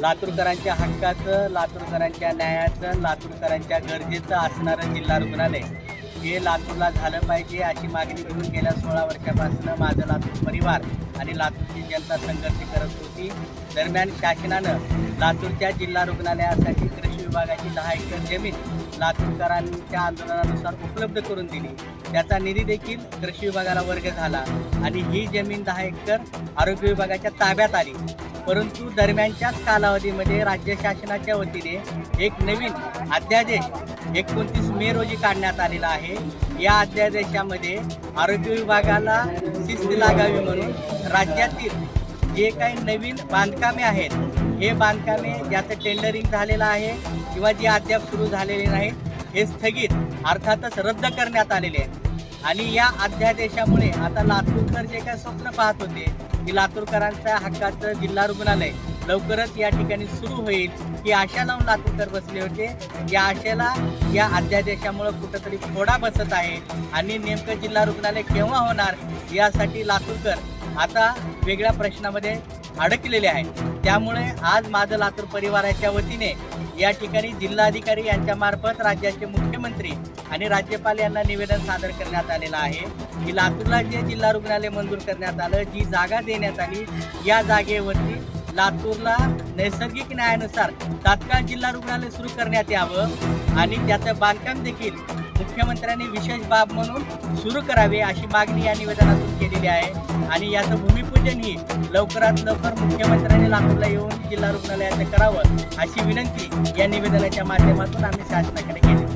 लातूरकरांच्या हक्काचं लातूरकरांच्या न्यायाचं लातूरकरांच्या गरजेचं असणारं जिल्हा रुग्णालय. हे लातूरला झालं पाहिजे अशी मागणी करून गेल्या सोळा वर्षापासून माझं लातूर परिवार आणि लातूरची जनता संघर्ष करत होती. दरम्यान शासनानं लातूरच्या जिल्हा रुग्णालयासाठी कृषी विभागाची दहा एकर जमीन लातूरकरांच्या आंदोलनानुसार उपलब्ध करून दिली. त्याचा निधी देखील कृषी विभागाला वर्ग झाला. आणि ही जमीन दहा एकर आरोग्य विभागाच्या ताब्यात आली. परंतु दरम्यानच्याच कालावधीमध्ये राज्य शासनाच्या वतीने एक नवीन अध्यादेश एकोणतीस मे रोजी काढण्यात आलेला आहे. या अध्यादेशामध्ये आरोग्य विभागाला शिस्त लागावी म्हणून राज्यातील जे काही नवीन बांधकामे आहेत हे बांधकामे ज्याचं टेंडरिंग झालेलं आहे किंवा जे अद्याप सुरू झालेले नाहीत हे स्थगित अर्थातच रद्द करण्यात आलेले आहेत. आणि या अध्यादेशामुळे आता लातूरकर जे काय स्वप्न पाहत होते की लातूरकरांच्या हक्काचं जिल्हा रुग्णालय लवकरच या ठिकाणी सुरू होईल ही आशा लावून लातूरकर बसले होते. या आशेला या अध्यादेशामुळे कुठंतरी फोडा बसत आहे. आणि नेमकं जिल्हा रुग्णालय केव्हा होणार यासाठी लातूरकर आता वेगळ्या प्रश्नामध्ये अडकलेले आहेत. त्यामुळे आज माझं लातूर परिवाराच्या वतीने या ठिकाणी जिल्हाधिकारी यांच्या मार्फत राज्याचे मुख्यमंत्री आणि राज्यपाल यांना निवेदन सादर करण्यात आलेलं आहे. की लातूरला जे जिल्हा रुग्णालय मंजूर करण्यात आलं जी जागा देण्यात आली या जागेवरती लातूरला नैसर्गिक न्यायानुसार तात्काळ जिल्हा रुग्णालय सुरू करण्यात यावं आणि त्याचं बांधकाम देखील मुख्यमंत्र्यांनी विशेष बाब म्हणून सुरू करावे अशी मागणी या निवेदनातून केलेली आहे. आणि याचं भूमिपूजन ही लवकरात लवकर मुख्यमंत्र्यांनी लातूरला येऊन जिल्हा रुग्णालयाचं करावं अशी विनंती या निवेदनाच्या माध्यमातून आम्ही शासनाकडे केली.